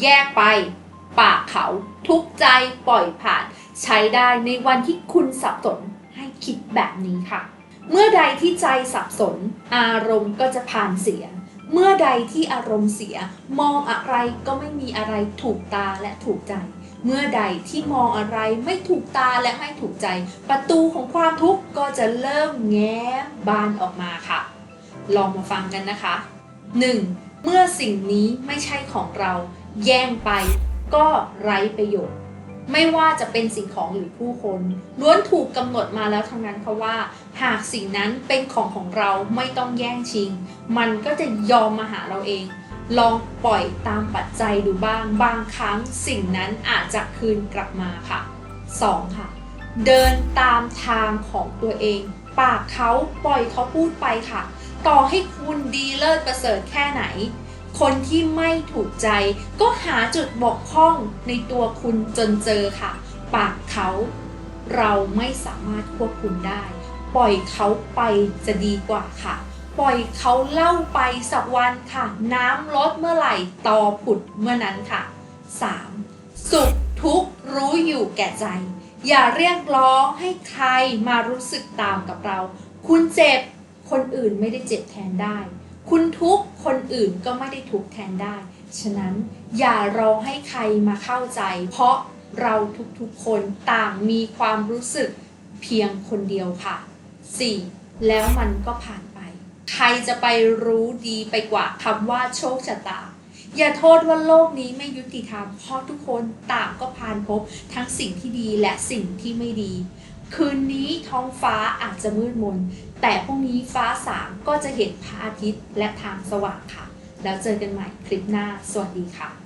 แยกไป ปากเขา ทุกใจปล่อยผ่าน ใช้ได้ในวันที่คุณสับสนให้คิดแบบนี้ค่ะ เมื่อใดที่ใจสับสน อารมณ์ก็จะผ่านเสีย เมื่อใดที่อารมณ์เสีย มองอะไรก็ไม่มีอะไรถูกตาและถูกใจ เมื่อใดที่มองอะไรไม่ถูกตาและไม่ถูกใจ ประตูของความทุกข์ก็จะเริ่มแง้มบานออกมาค่ะ ลองมาฟังกันนะคะ 1. เมื่อสิ่งนี้ไม่ใช่ของเราแย่งไปก็ไร้ประโยชน์ ไม่ว่าจะเป็นสิ่งของหรือผู้คนล้วนถูกกำหนดมาแล้วทั้งนั้นค่ะว่า หากสิ่งนั้นเป็นของของเราไม่ต้องแย่งชิง มันก็จะยอมมาหาเราเอง ลองปล่อยตามปัจจัยดูบ้าง บางครั้งสิ่งนั้นอาจจะคืนกลับมาค่ะ 2. ค่ะ เดินตามทางของตัวเอง ปากเขาปล่อยเขาพูดไปค่ะ ต่อให้คุณดีเลิศประเสริฐแค่ไหน คนที่ไม่ถูกใจก็หาจุดบกพร่องในตัวคุณจนเจอค่ะ ปากเขาเราไม่สามารถควบคุมได้ ปล่อยเขาไปจะดีกว่าค่ะ ปล่อยเขาเล่าไปสักวันค่ะ น้ำลดเมื่อไหร่ตอผุดเมื่อนั้นค่ะ 3. สุขทุกข์รู้อยู่แก่ใจ อย่าเรียกร้องให้ใครมารู้สึกตามกับเรา คุณเจ็บ คนอื่นไม่ได้เจ็บแทนได้ คุณทุกคนอื่นก็ไม่ได้ทุกแทนได้ ฉะนั้นอย่ารอให้ใครมาเข้าใจ เพราะเราทุกๆคนต่างมีความรู้สึกเพียงคนเดียวค่ะ 4. แล้วมันก็ผ่านไป ใครจะไปรู้ดีไปกว่าคำว่าโชคชะตา อย่าโทษว่าโลกนี้ไม่ยุติธรรม เพราะทุกคนต่างก็ผ่านพบทั้งสิ่งที่ดีและสิ่งที่ไม่ดี คืนนี้ท้องฟ้าอาจจะมืดมน แต่พรุ่งนี้ฟ้าสางก็จะเห็นพระอาทิตย์และทางสว่างค่ะ แล้วเจอกันใหม่คลิปหน้า สวัสดีค่ะ